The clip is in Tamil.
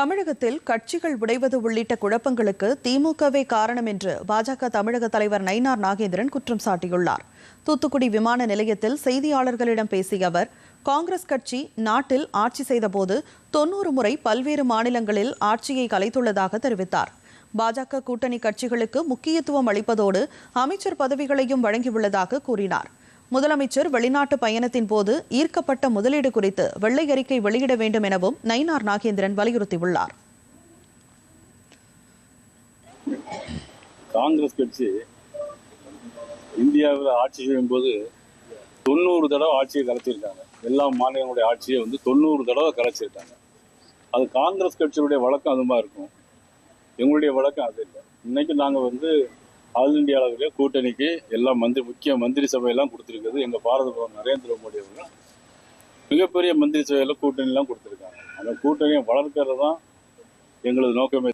தமிழகத்தில் கட்சிகள் உடைவது உள்ளிட்ட குழப்பங்களுக்கு திமுகவே காரணம் என்று பாஜக தமிழக தலைவர் நயினார் நாகேந்திரன் குற்றம் சாட்டியுள்ளார். தூத்துக்குடி விமான நிலையத்தில் செய்தியாளர்களிடம் பேசிய அவர் காங்கிரஸ் கட்சி நாட்டில் ஆட்சி செய்தபோது தொன்னூறு முறை பல்வேறு மாநிலங்களில் ஆட்சியை கலைத்துள்ளதாக தெரிவித்தார். பாஜக கூட்டணி கட்சிகளுக்கு முக்கியத்துவம் அளிப்பதோடு அமைச்சர் பதவிகளையும் வழங்கியுள்ளதாக கூறினார். முதலமைச்சர் வெளிநாட்டு பயணத்தின் போது ஈர்க்கப்பட்ட முதலீடு குறித்து வெள்ளை அறிக்கை வெளியிட வேண்டும் எனவும் நயினார் நாகேந்திரன் வலியுறுத்தியுள்ளார். காங்கிரஸ் கட்சி இந்தியாவில் ஆட்சி செய்யும் போது தொண்ணூறு தடவை ஆட்சியை கலைச்சிருக்காங்க. எல்லா மாநிலங்களுடைய ஆட்சியை வந்து தொண்ணூறு தடவை கலைச்சிருக்காங்க. அது காங்கிரஸ் கட்சியுடைய வழக்கம் அது மாதிரி இருக்கும். எங்களுடைய வழக்கம் அது இல்லை. இன்னைக்கு நாங்கள் வந்து ஆல் இந்தியா அளவிலே கூட்டணிக்கு எல்லா மந்திரி முக்கிய மந்திரி சபையெல்லாம் கொடுத்துருக்குது எங்கள் பாரத பிரதமர் நரேந்திர மோடி அவர்கள். மிகப்பெரிய மந்திரி சபையில் கூட்டணிலாம் கொடுத்துருக்காங்க. அந்த கூட்டணியை வளர்க்கிறது தான் எங்களது நோக்கமே.